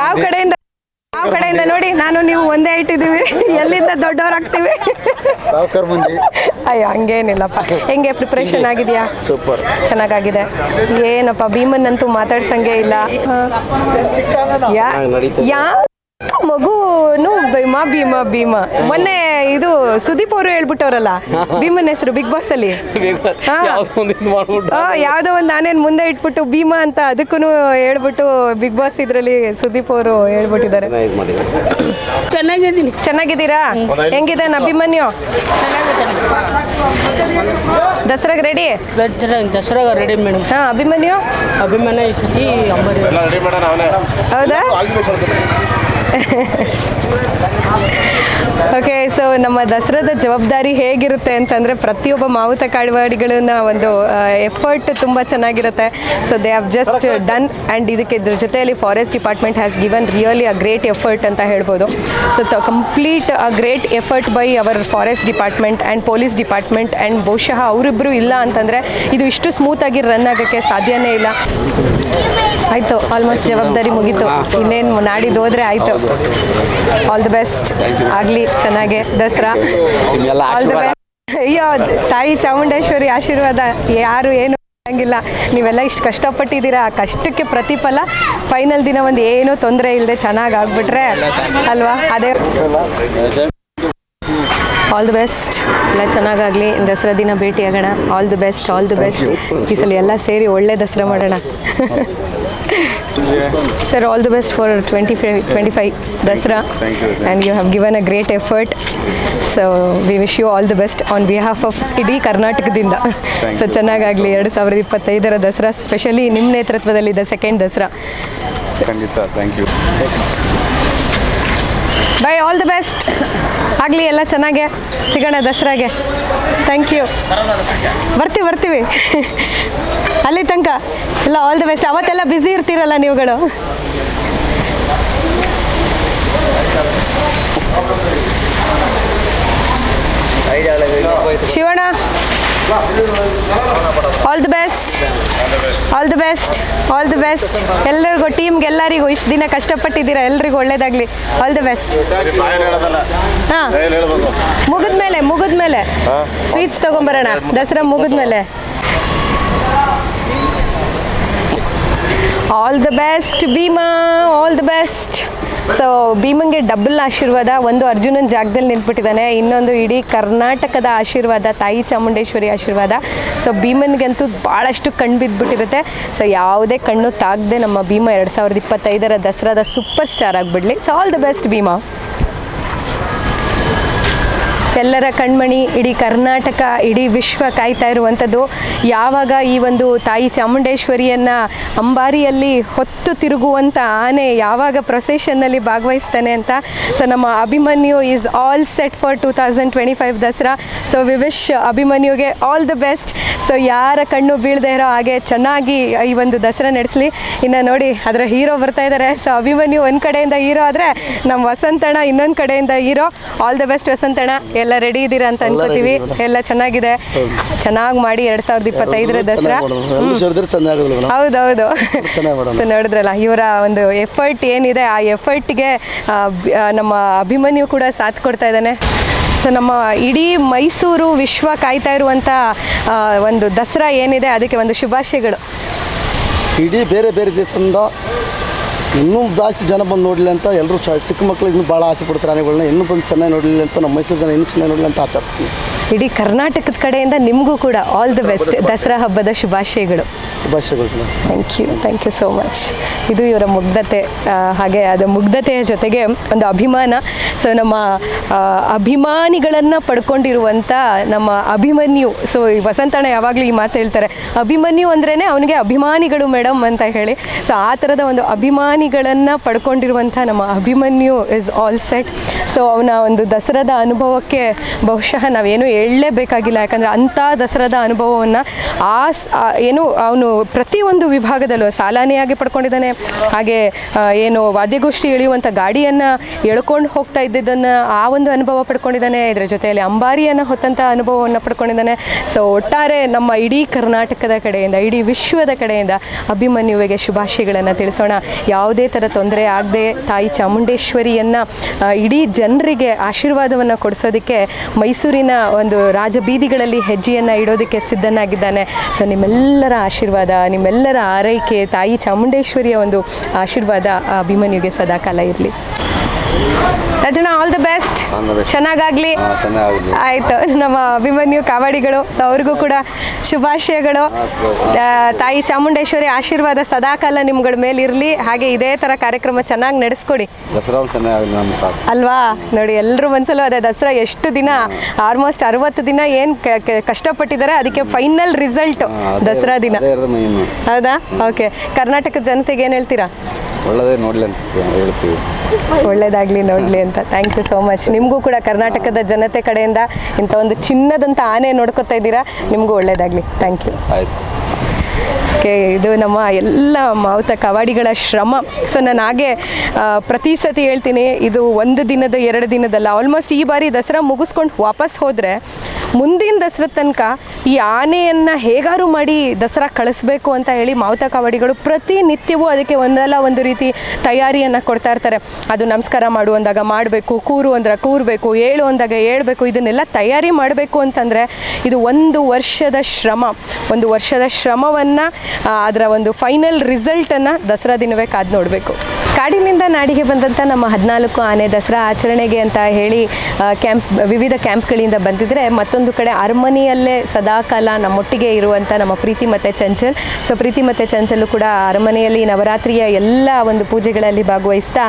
ಯಾವ ಕಡೆಯಿಂದ ಯಾವ ಕಡೆಯಿಂದ ನೋಡಿ ನಾನು ನೀವು ಒಂದೇ ಇಟ್ಟಿದೀವಿ ಎಲ್ಲಿಂದ ದೊಡ್ಡವರಾಗ್ತೀವಿ ಅಯ್ಯೋ ಹಂಗೇನಿಲ್ಲಪ್ಪ. ಹೆಂಗೆ ಪ್ರಿಪ್ರೇಷನ್ ಆಗಿದೆಯಾ? ಸೂಪರ್ ಚೆನ್ನಾಗಾಗಿದೆ. ಏನಪ್ಪ ಭೀಮನ್ ಅಂತೂ ಮಾತಾಡ್ಸಂಗೆ ಇಲ್ಲ. ಯಾ ಮಗುನು ಭೀಮಾ ಭೀಮಾ ಭೀಮಾ? ಮೊನ್ನೆ ಇದು ಸುದೀಪ್ ಅವರು ಹೇಳ್ಬಿಟ್ಟವ್ರಲ್ಲ ಭೀಮನ್ ಹೆಸರು ಬಿಗ್ ಬಾಸ್ ಅಲ್ಲಿ. ಹಾ. ಆ, ಯಾವ್ದೋ ಒಂದು ನಾನೇನ್ ಮುಂದೆ ಇಟ್ಬಿಟ್ಟು ಭೀಮಾ ಅಂತ ಅದಕ್ಕೂ ಹೇಳ್ಬಿಟ್ಟು ಬಿಗ್ ಬಾಸ್ ಇದ್ರಲ್ಲಿ ಸುದೀಪ್ ಅವರು ಹೇಳ್ಬಿಟ್ಟಿದ್ದಾರೆ. ಚೆನ್ನಾಗಿದ್ದೀನಿ. ಚೆನ್ನಾಗಿದ್ದೀರಾ? ಹೆಂಗಿದೆ ಅಭಿಮನ್ಯು? ದಸರಾಗ್ ರೆಡಿ ದಸರಾ ದಸರಾಗ ರೆಡಿ ಮೇಡಮ್ ಹಾ ಅಭಿಮನ್ಯು? ಅಭಿಮನ್ಯ ಅಂಬರಿ. ಹೌದಾ? ಓಕೆ ನಮ್ಮ ದಸರಾದ ಜವಾಬ್ದಾರಿ ಹೇಗಿರುತ್ತೆ ಅಂತಂದರೆ ಪ್ರತಿಯೊಬ್ಬ ಮಾವುತ ಕಾಡುವಾಡಿಗಳನ್ನ ಒಂದು ಎಫರ್ಟ್ ತುಂಬ ಚೆನ್ನಾಗಿರುತ್ತೆ. So they have just done and ಇದಕ್ಕೆ ಇದ್ರ ಜೊತೆಯಲ್ಲಿ forest department has given really a great effort ಅಂತ ಹೇಳ್ಬೋದು. So complete a great effort by our forest department and police department and ಬಹುಶಃ ಅವರಿಬ್ಬರು ಇಲ್ಲ ಅಂತಂದರೆ ಇದು ಇಷ್ಟು ಸ್ಮೂತಾಗಿ ರನ್ ಆಗೋಕ್ಕೆ ಸಾಧ್ಯನೇ ಇಲ್ಲ. ಆಯಿತು ಆಲ್ಮೋಸ್ಟ್ ಜವಾಬ್ದಾರಿ ಮುಗೀತು. ಇನ್ನೇನು ನಾಡಿದ್ದು ಹೋದರೆ ಆಯಿತು. ಆಲ್ ದಿ ಬೆಸ್ಟ್ ಆಗಲಿ, ಚೆನ್ನಾಗೆ. ದಸರಾ. ಆಲ್ ದ ಬೆಸ್ಟ್ ಅಯ್ಯೋ ತಾಯಿ ಚಾಮುಂಡೇಶ್ವರಿ ಆಶೀರ್ವಾದ ಯಾರು ಏನು ಹಂಗಿಲ್ಲ ನೀವೆಲ್ಲ ಇಷ್ಟು ಕಷ್ಟಪಟ್ಟಿದ್ದೀರಾ. ಆ ಕಷ್ಟಕ್ಕೆ ಪ್ರತಿಫಲ. ಫೈನಲ್ ದಿನ ಒಂದು ಏನೂ ತೊಂದರೆ ಇಲ್ಲದೆ ಚೆನ್ನಾಗಿ ಆಗ್ಬಿಟ್ರೆ ಅಲ್ವಾ? ಅದೇ. ಆಲ್ ದಿ ಬೆಸ್ಟ್ ಎಲ್ಲ ಚೆನ್ನಾಗಾಗಲಿ. ದಸರಾ ದಿನ ಭೇಟಿಯಾಗೋಣ. All the best all the best ಈ ಸಲ ಎಲ್ಲ ಸೇರಿ ಒಳ್ಳೆ ದಸರಾ ಮಾಡೋಣ. Sir all the best for twenty twenty five Dasara and you have given a great effort so we wish you all the best on behalf of ಇಡೀ ಕರ್ನಾಟಕದಿಂದ so ಚೆನ್ನಾಗಾಗಲಿ. ಎರಡು ಸಾವಿರದ ಇಪ್ಪತ್ತೈದರ ದಸರಾ ಸ್ಪೆಷಲಿ ನಿಮ್ಮ ನೇತೃತ್ವದಲ್ಲಿದ್ದ ಸೆಕೆಂಡ್ ದಸರಾ. ಖಂಡಿತ thank you bye all the best ಆಗಲಿ, ಎಲ್ಲ ಚೆನ್ನಾಗೆ. ಸಿಗೋಣ ದಸರಾಗೆ. ಥ್ಯಾಂಕ್ ಯು ಬರ್ತೀವಿ ಬರ್ತೀವಿ. ಅಲ್ಲಿ ತನಕ. ಎಲ್ಲ ಆಲ್ ದಿ ಬೆಸ್ಟ್ ಅವತ್ತೆಲ್ಲ ಬ್ಯುಸಿ ಇರ್ತೀರಲ್ಲ ನೀವುಗಳು. Shivanna. All the best all the best all the best ಎಲ್ಲರಿಗೂ ಟೀಮ್ಗೆ ಎಲ್ಲರಿಗೂ ಇಷ್ಟು ದಿನ ಕಷ್ಟಪಟ್ಟಿದ್ದೀರಾ? ಎಲ್ರಿಗೂ ಒಳ್ಳೇದಾಗಲಿ. ಆಲ್ ದಿ ಬೆಸ್ಟ್ ಹಾಂ. ಮುಗಿದ್ಮೇಲೆ ಮುಗಿದ್ಮೇಲೆ. ಸ್ವೀಟ್ಸ್ ತೊಗೊಂಬರೋಣ. ದಸರಾ ಮುಗಿದ್ಮೇಲೆ. All the best Bhima. All the best so ಭೀಮಂಗೆ double ಆಶೀರ್ವಾದ, ಒಂದು ಅರ್ಜುನನ ಜಾಗದಲ್ಲಿ ನಿಂತ್ಬಿಟ್ಟಿದ್ದಾನೆ. ಇನ್ನೊಂದು ಇಡೀ ಕರ್ನಾಟಕದ ಆಶೀರ್ವಾದ, ತಾಯಿ ಚಾಮುಂಡೇಶ್ವರಿ ಆಶೀರ್ವಾದ. ಸೊ ಭೀಮನ್ಗಂತೂ ಭಾಳಷ್ಟು ಕಣ್ಣು ಬಿದ್ದುಬಿಟ್ಟಿರುತ್ತೆ ಸೊ ಯಾವುದೇ ಕಣ್ಣು ತಾಗದೆ ನಮ್ಮ ಭೀಮ ಎರಡು ಸಾವಿರದ ಇಪ್ಪತ್ತೈದರ ದಸರಾದ super star ಆಗಿಬಿಡ್ಲಿ. So all the best Bhima. ಎಲ್ಲರ ಕಣ್ಮಣಿ, ಇಡೀ ಕರ್ನಾಟಕ, ಇಡೀ ವಿಶ್ವ ಕಾಯ್ತಾ ಇರುವಂಥದ್ದು. ಯಾವಾಗ ಈ ಒಂದು ತಾಯಿ ಚಾಮುಂಡೇಶ್ವರಿಯನ್ನು ಅಂಬಾರಿಯಲ್ಲಿ ಹೊತ್ತು ತಿರುಗುವಂಥ ಆನೆ ಯಾವಾಗ ಪ್ರೊಸೆಷನ್ನಲ್ಲಿ ಭಾಗವಹಿಸ್ತಾನೆ ಅಂತ. ಸೊ ನಮ್ಮ Abhimanyu is all set for two thousand twenty five Dasara. So we wish ಅಭಿಮನ್ಯುಗೆ all the best so ಯಾರ ಕಣ್ಣು ಬೀಳದೆ ಇರೋ ಹಾಗೆ ಚೆನ್ನಾಗಿ ಈ ಒಂದು ದಸರಾ ನಡೆಸಲಿ. ಇನ್ನು ನೋಡಿ, ಅದರ ಹೀರೋ ಬರ್ತಾ ಇದ್ದಾರೆ ಸೊ ಅಭಿಮನ್ಯು ಒಂದು ಕಡೆಯಿಂದ ಹೀರೋ ಆದರೆ ನಮ್ಮ ವಸಂತಣ್ಣ ಇನ್ನೊಂದು ಕಡೆಯಿಂದ ಹೀರೋ. All the best ವಸಂತಣ್ಣ. ಎಲ್ಲ ರೆಡಿ ಇದ್ದೀರಾ ಅಂತ ಅನ್ಕೋತೀವಿ. ಎಲ್ಲ ಚೆನ್ನಾಗಿದೆ. ಚೆನ್ನಾಗಿ ಮಾಡಿ ಎರಡ್ ಸಾವಿರದ ಇಪ್ಪತ್ತೈದರ ದಸರಾ. ಹೌದೌದು. ಸೊ ನೋಡಿದ್ರಲ್ಲ ಇವರ ಒಂದು ಎಫರ್ಟ್ ಏನಿದೆ ಆ ಎಫರ್ಟ್ಗೆ ನಮ್ಮ ಅಭಿಮನ್ಯು ಕೂಡ ಸಾಥ್ ಕೊಡ್ತಾ ಇದ್ದಾನೆ. ಸೊ ನಮ್ಮ ಇಡೀ ಮೈಸೂರು ವಿಶ್ವ ಕಾಯ್ತಾ ಇರುವಂತ ಒಂದು ದಸರಾ ಏನಿದೆ ಅದಕ್ಕೆ ಒಂದು ಶುಭಾಶಯಗಳು. ಇಡೀ ಬೇರೆ ಬೇರೆ ದೇಶದಿಂದ ಇನ್ನೂ ಜಾಸ್ತಿ ಜನ ಬಂದು ನೋಡಲಿ ಅಂತ ಎಲ್ಲರೂ ಚಿಕ್ಕ ಮಕ್ಕಳು ಇನ್ನೂ ಭಾಳ ಆಸೆ ಪಡ್ತಾರೆ ಆನೆಗಳನ್ನ ಇನ್ನೂ ಬಂದು ಚೆನ್ನಾಗಿ ನೋಡಲಿ ಅಂತ ನಮ್ಮ ಮೈಸೂರು ಜನ ಇನ್ನೂ ಚೆನ್ನಾಗಿ ನೋಡಲಿ ಅಂತ ಆಚರಿಸ್ತೀನಿ ಇಡೀ ಕರ್ನಾಟಕದ ಕಡೆಯಿಂದ ನಿಮಗೂ ಕೂಡ ಆಲ್ ದಿ ಬೆಸ್ಟ್ ದಸರಾ ಹಬ್ಬದ ಶುಭಾಶಯಗಳು. ಶುಭಾಶಯಗಳು. Thank you thank you so much ಇದು ಇವರ ಮುಗ್ಧತೆ ಹಾಗೆ ಅದು ಮುಗ್ಧತೆಯ ಜೊತೆಗೆ ಒಂದು ಅಭಿಮಾನ. ಸೊ ನಮ್ಮ ಅಭಿಮಾನಿಗಳನ್ನು ಪಡ್ಕೊಂಡಿರುವಂಥ ನಮ್ಮ ಅಭಿಮನ್ಯು ಸೊ ಈ ವಸಂತಣ್ಣ ಯಾವಾಗಲೂ ಈ ಮಾತು ಹೇಳ್ತಾರೆ, ಅಭಿಮನ್ಯು ಅಂದ್ರೇ ಅವನಿಗೆ ಅಭಿಮಾನಿಗಳು ಮೇಡಮ್ ಅಂತ ಹೇಳಿ. ಸೊ ಆ ಥರದ ಒಂದು ಅಭಿಮಾನಿಗಳನ್ನು ಪಡ್ಕೊಂಡಿರುವಂಥ ನಮ್ಮ Abhimanyu is all set so ಅವನ ಒಂದು ದಸರಾದ ಅನುಭವಕ್ಕೆ ಬಹುಶಃ ನಾವೇನು ಹೇಳಲೇಬೇಕಾಗಿಲ್ಲ. ಯಾಕಂದರೆ ಅಂಥ ದಸರಾದ ಅನುಭವವನ್ನು ಆ, ಏನು ಅವನು ಪ್ರತಿಯೊಂದು ವಿಭಾಗದಲ್ಲೂ ಸಾಲಾನೆಯಾಗಿ ಪಡ್ಕೊಂಡಿದ್ದಾನೆ. ಹಾಗೆ ಏನು ವಾದ್ಯಗೋಷ್ಠಿ ಇಳಿಯುವಂಥ ಗಾಡಿಯನ್ನು ಎಳ್ಕೊಂಡು ಹೋಗ್ತಾ ಇದ್ದಿದ್ದನ್ನು ಆ ಒಂದು ಅನುಭವ ಪಡ್ಕೊಂಡಿದ್ದಾನೆ. ಇದರ ಜೊತೆಯಲ್ಲಿ ಅಂಬಾರಿಯನ್ನು ಹೊತ್ತಂಥ ಅನುಭವವನ್ನು ಪಡ್ಕೊಂಡಿದ್ದಾನೆ. ಸೊ ಒಟ್ಟಾರೆ ನಮ್ಮ ಇಡೀ ಕರ್ನಾಟಕದ ಕಡೆಯಿಂದ, ಇಡೀ ವಿಶ್ವದ ಕಡೆಯಿಂದ ಅಭಿಮನ್ಯುವಿಗೆ ಶುಭಾಶಯಗಳನ್ನು ತಿಳಿಸೋಣ. ಯಾವುದೇ ಥರ ತೊಂದರೆ ಆಗದೆ ತಾಯಿ ಚಾಮುಂಡೇಶ್ವರಿಯನ್ನು ಇಡೀ ಜನರಿಗೆ ಆಶೀರ್ವಾದವನ್ನು ಕೊಡಿಸೋದಕ್ಕೆ ಮೈಸೂರಿನ ಒಂದು ರಾಜಬೀದಿಗಳಲ್ಲಿ ಹೆಜ್ಜೆಯನ್ನು ಇಡೋದಕ್ಕೆ ಸಿದ್ಧನಾಗಿದ್ದಾನೆ. ಸೊ ನಿಮ್ಮೆಲ್ಲರ ಆಶೀರ್ವಾದ. ನಿಮ್ಮೆಲ್ಲರ ಆರೈಕೆ ತಾಯಿ ಚಾಮುಂಡೇಶ್ವರಿಯ ಒಂದು ಆಶೀರ್ವಾದ ಅಭಿಮನ್ಯುಗೆ ಸದಾಕಾಲ ಇರಲಿ. ರಜನಾ ಆಲ್ ದ ಬೆಸ್ಟ್ ಚೆನ್ನಾಗಾಗ್ಲಿ. ಆಯ್ತು ನಮ್ಮ ಅಭಿಮನ್ಯು ಕಾವಾಡಿಗಳು ಸೊ ಅವ್ರಿಗೂ ಕೂಡ ಶುಭಾಶಯಗಳು. ತಾಯಿ ಚಾಮುಂಡೇಶ್ವರಿ ಆಶೀರ್ವಾದ ಸದಾಕಾಲ ನಿಮ್ಗಳ ಮೇಲೆ ಇರಲಿ ಹಾಗೆ ಇದೇ ತರ ಕಾರ್ಯಕ್ರಮ ಚೆನ್ನಾಗಿ ನಡೆಸ್ಕೊಡಿ. ಅಲ್ವಾ? ನೋಡಿ ಎಲ್ಲರೂ ಒಂದ್ಸಲ ಅದೇ ದಸರಾ ಎಷ್ಟು ದಿನ ಆಲ್ಮೋಸ್ಟ್ ಅರವತ್ತು ದಿನ ಏನು ಕಷ್ಟಪಟ್ಟಿದ್ದಾರೆ ಅದಕ್ಕೆ ಫೈನಲ್ ರಿಸಲ್ಟ್ ದಸರಾ ದಿನ. ಹೌದಾ? ಓಕೆ ಕರ್ನಾಟಕದ ಜನತೆಗೆ ಏನು ಹೇಳ್ತೀರಾ? ಒಳ್ಳೇದಾಗ್ಲಿ ನೋಡಿ. ನೋಡಲಿ ಅಂತ. ಥ್ಯಾಂಕ್ ಯು ಸೋ ಮಚ್ ನಿಮಗೂ ಕೂಡ ಕರ್ನಾಟಕದ ಜನತೆ ಕಡೆಯಿಂದ ಇಂಥ ಒಂದು ಚಿನ್ನದಂಥ ಆನೆ ನೋಡ್ಕೋತಾ ಇದ್ದೀರಾ? ನಿಮಗೂ ಒಳ್ಳೆಯದಾಗಲಿ ಥ್ಯಾಂಕ್ ಯು ಇದು ನಮ್ಮ ಎಲ್ಲ ಮಾವುತ ಕವಾಡಿಗಳ ಶ್ರಮ. ಸೊ ನಾನು ಹಾಗೆ ಪ್ರತಿ ಸತಿ ಹೇಳ್ತೀನಿ, ಇದು ಒಂದು ದಿನದ, ಎರಡು ದಿನದಲ್ಲ. ಆಲ್ಮೋಸ್ಟ್ ಈ ಬಾರಿ ದಸರಾ ಮುಗಿಸ್ಕೊಂಡು ವಾಪಸ್ ಹೋದರೆ, ಮುಂದಿನ ದಸರಾ ತನಕ ಈ ಆನೆಯನ್ನು ಹೇಗಾರು ಮಾಡಿ ದಸರಾ ಕಳಿಸ್ಬೇಕು ಅಂತ ಹೇಳಿ ಮಾವುತ ಕವಾಡಿಗಳು ಪ್ರತಿನಿತ್ಯವೂ ಅದಕ್ಕೆ ಒಂದಲ್ಲ ಒಂದು ರೀತಿ ತಯಾರಿಯನ್ನು ಕೊಡ್ತಾ ಇರ್ತಾರೆ. ಅದು ನಮಸ್ಕಾರ ಮಾಡು ಅಂದಾಗ ಮಾಡಬೇಕು, ಕೂರು ಅಂದ್ರೆ ಕೂರಬೇಕು, ಏಳು ಅಂದಾಗ ಹೇಳ್ಬೇಕು ಇದನ್ನೆಲ್ಲ ತಯಾರಿ ಮಾಡಬೇಕು ಅಂತಂದರೆ ಇದು ಒಂದು ವರ್ಷದ ಶ್ರಮ. ಒಂದು ವರ್ಷದ ಶ್ರಮವನ್ನು ಅದರ ಒಂದು ಫೈನಲ್ ರಿಸಲ್ಟನ್ನು ದಸರಾ ದಿನವೇ ಕಾದು ನೋಡಬೇಕು. ಕಾಡಿನಿಂದ ನಾಡಿಗೆ ಬಂದಂಥ ನಮ್ಮ ಹದಿನಾಲ್ಕು ಆನೆ ದಸರಾ ಆಚರಣೆಗೆ ಅಂತ ಹೇಳಿ ಕ್ಯಾಂಪ್ ವಿವಿಧ ಕ್ಯಾಂಪ್ಗಳಿಂದ ಬಂದಿದ್ರೆ ಮತ್ತೊಂದು ಕಡೆ ಅರಮನೆಯಲ್ಲೇ ಸದಾಕಾಲ ನಮ್ಮೊಟ್ಟಿಗೆ ಇರುವಂಥ ನಮ್ಮ ಪ್ರೀತಿ ಮತ್ತು ಚಂಚಲ್. ಸೊ ಪ್ರೀತಿ ಮತ್ತು ಚಂಚಲು ಕೂಡ ಅರಮನೆಯಲ್ಲಿ ನವರಾತ್ರಿಯ ಎಲ್ಲ ಒಂದು ಪೂಜೆಗಳಲ್ಲಿ ಭಾಗವಹಿಸ್ತಾ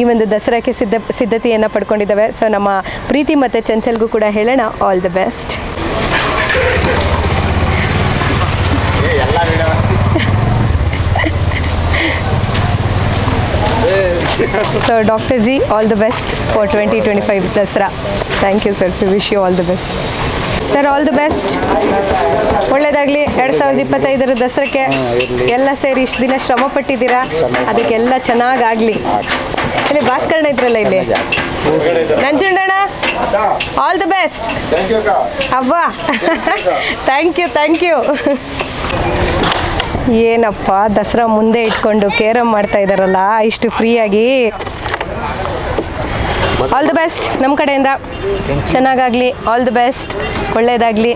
ಈ ಒಂದು ದಸರಾಕ್ಕೆ ಸಿದ್ಧ, ಸಿದ್ಧತೆಯನ್ನು ಪಡ್ಕೊಂಡಿದ್ದಾವೆ. ಸೊ ನಮ್ಮ ಪ್ರೀತಿ ಮತ್ತು ಚಂಚಲ್ಗೂ ಕೂಡ ಹೇಳೋಣ all the best so doctor ji all the best for twenty twenty five Dasara thank you sir wish you all the best sir all the best ಒಳ್ಳೇದಾಗಲಿ. ಎರಡು ಸಾವಿರದ ಇಪ್ಪತ್ತೈದರ ದಸರಾಕ್ಕೆ ಎಲ್ಲ ಸೇರಿ ಇಷ್ಟು ದಿನ ಶ್ರಮ ಪಟ್ಟಿದ್ದೀರಾ? ಅದಕ್ಕೆಲ್ಲ ಚೆನ್ನಾಗಾಗಲಿ. ಇಲ್ಲಿ ಭಾಸ್ಕರಣ ಇದ್ರಲ್ಲ ಇಲ್ಲಿ? ನಂಜುಂಡಣ್ಣ ಆಲ್ ದ ಬೆಸ್ಟ್ ಅಬ್ಬಾ ಥ್ಯಾಂಕ್ ಯು ಥ್ಯಾಂಕ್ ಯು ಏನಪ್ಪ ದಸರಾ ಮುಂದೆ ಇಟ್ಕೊಂಡು ಕೇರಮ್ ಮಾಡ್ತಾ ಇದ್ದಾರಲ್ಲ ಇಷ್ಟು ಫ್ರೀಯಾಗಿ. ಆಲ್ ದಿ ಬೆಸ್ಟ್ ನಮ್ಮ ಕಡೆಯಿಂದ. ಚೆನ್ನಾಗಾಗಲಿ ಆಲ್ ದಿ ಬೆಸ್ಟ್ ಒಳ್ಳೇದಾಗಲಿ.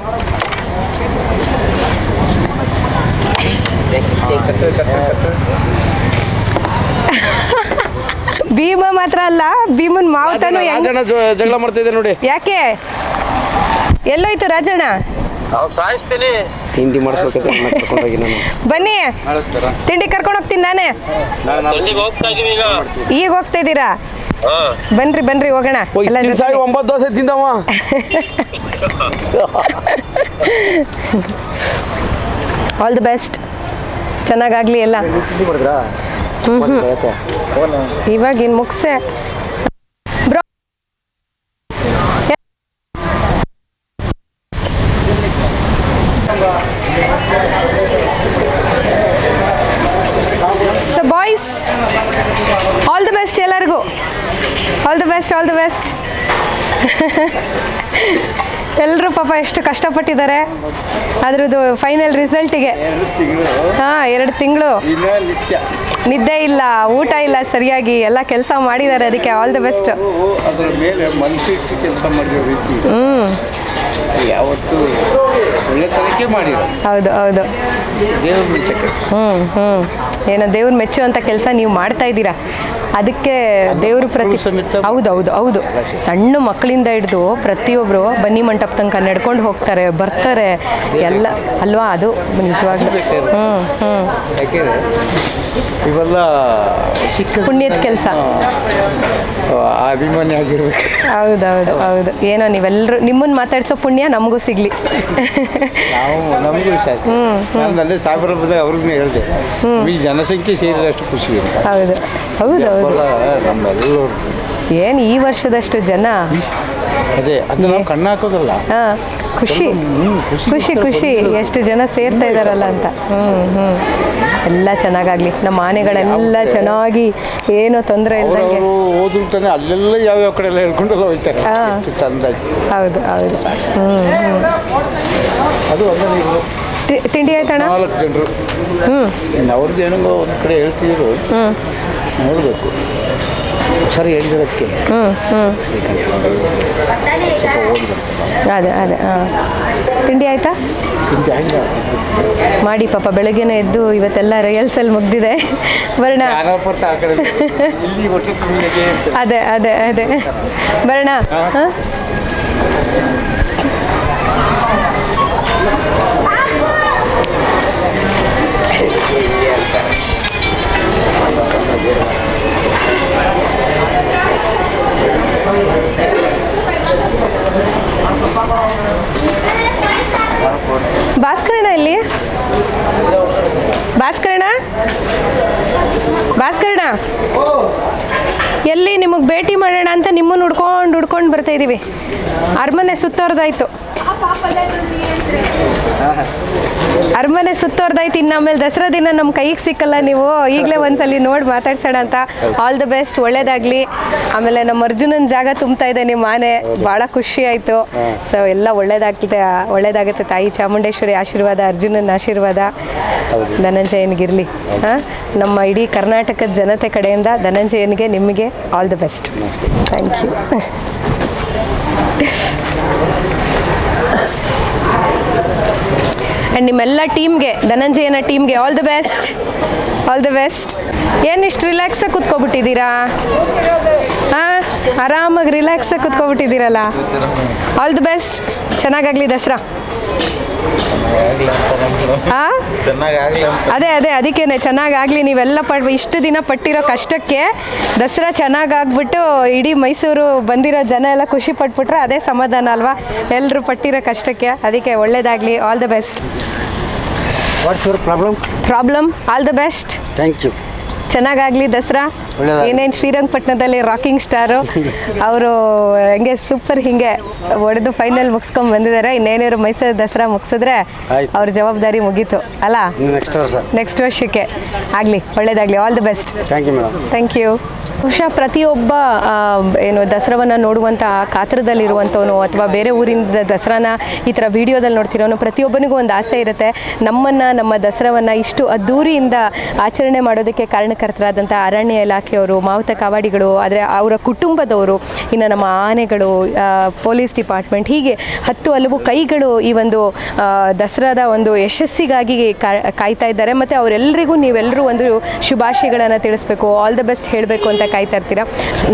ಭೀಮ ಮಾತ್ರ ಅಲ್ಲ ಭೀಮನ್ ಮಾವತನು ಜಗಳ ಮಾಡ್ತಿದ್ದೆ ನೋಡಿ. ಯಾಕೆ? ಎಲ್ಲೋಯ್ತು ರಾಜಣ್ಣ? ಸಾಯಿಸ್ತೀನಿ. ತಿಂಡಿ ಮಾಡಿಸ್ಬೇಕಂತ ಕರ್ಕೊಂಡೋಗಿ ನಾನು. ಬನ್ನಿ. ತಿಂಡಿ ಕರ್ಕೊಂಡು ಹೋಗ್ತೀನಿ ನಾನೇ. ಎಲ್ಲಿಗೆ ಹೋಗ್ತಾ ಇದೀವಿ ಈಗ. ಈಗ ಹೋಗ್ತಾ ಇದ್ದೀರಾ ಹಾ. ಬನ್ರಿ ಬನ್ರಿ ಹೋಗೋಣ. ಒಂಬತ್ತು ದೋಸೆ ತಿಂದವ. ಆಲ್ ದಿ ಬೆಸ್ಟ್ ಚೆನ್ನಾಗಾಗ್ಲಿ ಎಲ್ಲ. ಇವಾಗ ಇನ್ ಮುಗಿಸೆ bro so boys all the best ಎಲ್ಲರಿಗೂ all the best all the best ಎಲ್ಲರೂ ಪಾಪ ಎಷ್ಟು ಕಷ್ಟಪಟ್ಟಿದ್ದಾರೆ. ಅದ್ರದ್ದು ಫೈನಲ್ ರಿಸಲ್ಟಿಗೆ ಹಾಂ ಎರಡು ತಿಂಗಳು. ನಿದ್ದೆ ಇಲ್ಲ ಊಟ ಇಲ್ಲ ಸರಿಯಾಗಿ ಎಲ್ಲ ಕೆಲಸ ಮಾಡಿದ್ದಾರೆ ಅದಕ್ಕೆ ಆಲ್ ದ ಬೆಸ್ಟ್ ಯಾವತ್ತೂ ಹೌದು ಹೌದು. ಹ್ಞೂ ಹ್ಞೂ ಏನೋ ದೇವ್ರ ಮೆಚ್ಚುವಂಥ ಕೆಲಸ ನೀವು ಮಾಡ್ತಾ ಇದ್ದೀರಾ? ಅದಕ್ಕೆ ದೇವ್ರ ಪ್ರತಿ ಹೌದು ಹೌದು ಹೌದು. ಸಣ್ಣ ಮಕ್ಕಳಿಂದ ಹಿಡಿದು ಪ್ರತಿಯೊಬ್ಬರು ಬನ್ನಿ ಮಂಟಪ ತನಕ ನಡ್ಕೊಂಡು ಹೋಗ್ತಾರೆ ಬರ್ತಾರೆ. ಎಲ್ಲ ಅಲ್ವಾ ಅದು? ನಿಜವಾಗ್ಲೂ. ಹ್ಞೂ ಹ್ಞೂ ಇವೆಲ್ಲ ಚಿಕ್ಕ ಪುಣ್ಯದ ಕೆಲಸ. ಅಭಿಮಾನಿ ಆಗಿರ್ಬೇಕು. ಹೌದೌದು ಹೌದು. ಏನೋ ನೀವೆಲ್ಲರೂ ನಿಮ್ಮನ್ನು ಮಾತಾಡ್ಸೋ ಪುಣ್ಯ ನಮಗೂ ಸಿಗಲಿ. ನಾವು ನಮಗೂ ಇಷ್ಟ ಆಯ್ತು ನಾನು ಅಲ್ಲೇ ಸಾವಿರ ರೂಪಾಯಿ ಅವ್ರಿಗೂ ಹೇಳಿದೆ. ಈ ಜನಸಂಖ್ಯೆ ಸೇರಿದಷ್ಟು ಖುಷಿ ಇದೆ. ಹೌದು ಹೌದು ಹೌದು. ನಮ್ಮೆಲ್ಲರೂ ಏನು ಈ ವರ್ಷದಷ್ಟು ಜನ? ಅದೇ ಅದು ನಾವು ಕಣ್ಣು ಹಾಕೋದಲ್ಲ. ಹಾಂ ಖುಷಿ. ಖುಷಿ ಖುಷಿ ಎಷ್ಟು ಜನ ಸೇರ್ತಾ ಇದಾರಲ್ಲ ಅಂತ. ಹ್ಞೂ ಹ್ಞೂ ಎಲ್ಲ ಚೆನ್ನಾಗಾಗ್ಲಿ. ನಮ್ಮ ಆನೆಗಳೆಲ್ಲ ಚೆನ್ನಾಗಿ ಏನೋ ತೊಂದರೆ ಇಲ್ಲದಂಗೆ ಹೋದ್ರು ತಾನೆ ಅಲ್ಲೆಲ್ಲ ಯಾವ್ಯಾವ ಕಡೆ ಎಲ್ಲ ಹೇಳ್ಕೊಂಡೆಲ್ಲ ಹೋಗ್ತಾರೆ ಚಂದಾಗಿ. ಹೌದು ಹೌದು. ಹ್ಞೂ ಅದು ತಿಂಡಿ ಆಯ್ತಣ್ಣ? ನಾಲ್ಕು ಜನರು. ಹ್ಞೂ ಅವ್ರದ್ದು ಏನೋ ಒಂದು ಕಡೆ ಹೇಳ್ತಿದ್ರು. ನೋಡಬೇಕು. ಸರಿ ಹೇಳಿದಕ್ಕೆ ಹ್ಞೂ ಹ್ಞೂ ಅದೇ ಅದೇ ಹಾಂ. ತಿಂಡಿ ಆಯ್ತಾ? ಮಾಡಿ ಪಾಪ ಬೆಳಗ್ಗೆನೇ ಎದ್ದು ಇವತ್ತೆಲ್ಲ ರಿಯಲ್ಸಲ್ಲಿ ಮುಗ್ದಿದೆ. ಬರೋಣ ಅದೇ ಅದೇ ಅದೇ. ಬರೋಣ ಹಾಂ ಭಾಸ್ಕರಣ ಇಲ್ಲಿ ಭಾಸ್ಕರಣ ಭಾಸ್ಕರಣ ಎಲ್ಲಿ ನಿಮಗೆ ಭೇಟಿ ಮಾಡೋಣ ಅಂತ ನಿಮ್ಮನ್ನು ಹುಡ್ಕೊಂಡು ಹುಡ್ಕೊಂಡು ಬರ್ತಾ ಇದ್ದೀವಿ. ಅರಮನೆ ಸುತ್ತೋರ್ದಾಯ್ತು. ಅರಮನೆ ಸುತ್ತೋರ್ದಾಯ್ತು. ಇನ್ನು ಆಮೇಲೆ ದಸರಾ ದಿನ ನಮ್ಮ ಕೈಗೆ ಸಿಕ್ಕಲ್ಲ ನೀವು. ಈಗಲೇ ಒಂದ್ಸಲಿ ನೋಡಿ ಮಾತಾಡ್ಸೋಣ ಅಂತ. ಆಲ್ ದ ಬೆಸ್ಟ್ ಒಳ್ಳೇದಾಗಲಿ. ಆಮೇಲೆ ನಮ್ಮ ಅರ್ಜುನನ ಜಾಗ ತುಂಬ್ತಾ ಇದೆ ನಿಮ್ಮ ಆನೆ ಭಾಳ ಖುಷಿ ಆಯಿತು. ಸೊ ಎಲ್ಲ ಒಳ್ಳೇದಾಗ್ತದೆ ಒಳ್ಳೇದಾಗುತ್ತೆ ತಾಯಿ. ಚಾಮುಂಡೇಶ್ವರಿ ಆಶೀರ್ವಾದ, ಅರ್ಜುನನ ಆಶೀರ್ವಾದ. ಧನಂಜಯನ್ಗಿರ್ಲಿ ಹಾಂ? ನಮ್ಮ ಇಡೀ ಕರ್ನಾಟಕದ ಜನತೆ ಕಡೆಯಿಂದ ಧನಂಜಯನಿಗೆ ನಿಮಗೆ all the best thank you and ನಿಮ್ಮೆಲ್ಲ ಟೀಮ್ಗೆ ಧನಂಜಯನ ಟೀಮ್ಗೆ all the best all the best ಏನು ಇಷ್ಟು ರಿಲ್ಯಾಕ್ಸಾಗಿ ಕೂತ್ಕೊಬಿಟ್ಟಿದ್ದೀರಾ? ಹಾಂ? ಆರಾಮಾಗಿ ರಿಲ್ಯಾಕ್ಸಾಗಿ ಕೂತ್ಕೊಬಿಟ್ಟಿದ್ದೀರಲ್ಲ? ಆಲ್ ದ ಬೆಸ್ಟ್ ಚೆನ್ನಾಗಾಗಲಿ ದಸರಾ. ಅದೇ ಅದೇ ಅದಕ್ಕೇನೆ ಚೆನ್ನಾಗಾಗಲಿ ನೀವೆಲ್ಲ ಪಡ್ ಇಷ್ಟು ದಿನ ಪಟ್ಟಿರೋ ಕಷ್ಟಕ್ಕೆ ದಸರಾ ಚೆನ್ನಾಗಾಗ್ಬಿಟ್ಟು ಇಡೀ ಮೈಸೂರು ಬಂದಿರೋ ಜನ ಎಲ್ಲ ಖುಷಿ ಪಟ್ಬಿಟ್ರೆ ಅದೇ ಸಮಾಧಾನ ಅಲ್ವಾ? ಎಲ್ಲರೂ ಪಟ್ಟಿರೋ ಕಷ್ಟಕ್ಕೆ ಅದಕ್ಕೆ ಒಳ್ಳೇದಾಗಲಿ all the best what's your problem problem all the best thank you ಚೆನ್ನಾಗಾಗಲಿ Dasara. ಏನೇನು ಶ್ರೀರಂಗಪಟ್ಟಣದಲ್ಲಿ ರಾಕಿಂಗ್ ಸ್ಟಾರು ಅವರು ಹಂಗೆ ಸೂಪರ್ ಹಿಂಗೆ ಒಡೆದು ಫೈನಲ್ ಮುಗಿಸ್ಕೊಂಡ್ ಬಂದಿದ್ದಾರೆ. ಇನ್ನೇನಾದ್ರು ಮೈಸೂರು ದಸರಾ ಮುಗಿಸಿದ್ರೆ. ಅವ್ರ ಜವಾಬ್ದಾರಿ ಮುಗೀತು ಅಲ್ಲ? ನೆಕ್ಸ್ಟ್ ವರ್ಷ. ನೆಕ್ಸ್ಟ್ ವರ್ಷಕ್ಕೆ. ಆಗಲಿ ಒಳ್ಳೇದಾಗಲಿ. All the best thank you ಬಹುಶಃ ಪ್ರತಿಯೊಬ್ಬ ಏನು ದಸರಾವನ್ನು ನೋಡುವಂಥ ಕಾತರದಲ್ಲಿರುವಂಥವನು ಅಥವಾ ಬೇರೆ ಊರಿಂದ ದಸರಾನ ಈ ಥರ ವಿಡಿಯೋದಲ್ಲಿ ನೋಡ್ತಿರೋನು ಪ್ರತಿಯೊಬ್ಬನಿಗೂ ಒಂದು ಆಸೆ ಇರುತ್ತೆ. ನಮ್ಮನ್ನು ನಮ್ಮ ದಸರಾವನ್ನು ಇಷ್ಟು ಅದ್ದೂರಿಯಿಂದ ಆಚರಣೆ ಮಾಡೋದಕ್ಕೆ ಕಾರಣಕರ್ತರಾದಂಥ ಅರಣ್ಯ ಇಲಾಖೆಯವರು, ಮಾವುತ ಕಾವಾಡಿಗಳು, ಆದರೆ ಅವರ ಕುಟುಂಬದವರು, ಇನ್ನು ನಮ್ಮ ಆನೆಗಳು ಪೊಲೀಸ್ ಡಿಪಾರ್ಟ್ಮೆಂಟ್, ಹೀಗೆ ಹತ್ತು ಹಲವು ಕೈಗಳು ಈ ಒಂದು ದಸರಾದ ಒಂದು ಯಶಸ್ಸಿಗಾಗಿ ಕಾಯ್ತಾ ಇದ್ದಾರೆ. ಮತ್ತು ಅವರೆಲ್ಲರಿಗೂ ನೀವೆಲ್ಲರೂ ಒಂದು ಶುಭಾಶಯಗಳನ್ನು ತಿಳಿಸ್ಬೇಕು ಆಲ್ ದ ಬೆಸ್ಟ್ ಹೇಳಬೇಕು ಅಂತ ಕಾಯ್ತಾ ಇರ್ತೀರಾ?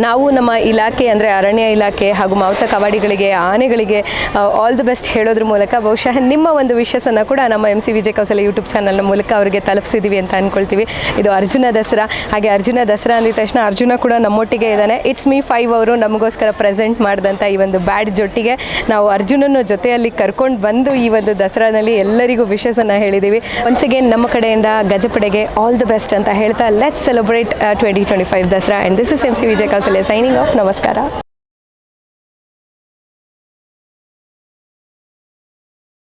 ನಾವು ನಮ್ಮ ಇಲಾಖೆ ಅಂದರೆ ಅರಣ್ಯ ಇಲಾಖೆ ಹಾಗೂ ಮಾವುತ ಕವಾಡಿಗಳಿಗೆ, ಆನೆಗಳಿಗೆ ಆಲ್ ದ ಬೆಸ್ಟ್ ಹೇಳೋದ್ರ ಮೂಲಕ ಬಹುಶಃ ನಿಮ್ಮ ಒಂದು ವಿಶಸ್ಸನ್ನು ಕೂಡ ನಮ್ಮ M C Vijaya Kousala YouTube ಚಾನಲ್ನ ಮೂಲಕ ಅವರಿಗೆ ತಲುಪಿಸಿದ್ದೀವಿ ಅಂತ ಅಂದ್ಕೊಳ್ತೀವಿ ಇದು ಅರ್ಜುನ ಹಾಗೆ ಅರ್ಜುನ ದಸರಾ ಅಂದಿದ ತಕ್ಷಣ ಅರ್ಜುನ ಕೂಡ ನಮ್ಮೊಟ್ಟಿಗೆ ಇದ್ದಾನೆ. ಇಟ್ಸ್ ಮೀ ಫೈವ್ ಅವರು ನಮಗೋಸ್ಕರ ಪ್ರೆಸೆಂಟ್ ಮಾಡಿದಂಥ ಈ ಒಂದು ಬ್ಯಾಡ್ ಜೊಟ್ಟಿಗೆ ನಾವು ಅರ್ಜುನನ ಜೊತೆಯಲ್ಲಿ ಕರ್ಕೊಂಡು ಬಂದು ಈ ಒಂದು ದಸರಾನಲ್ಲಿ ಎಲ್ಲರಿಗೂ ವಿಶೇಷನ ಹೇಳಿದ್ದೀವಿ ಒನ್ಸ್ ಅಗೇನ್ ನಮ್ಮ ಕಡೆಯಿಂದ ಗಜಪಡೆಗೆ ಆಲ್ ದ ಬೆಸ್ಟ್ ಅಂತ ಹೇಳ್ತಾ let's celebrate twenty twenty five Dasara. And this is M C Vijay Kousalya signing off ನಮಸ್ಕಾರ.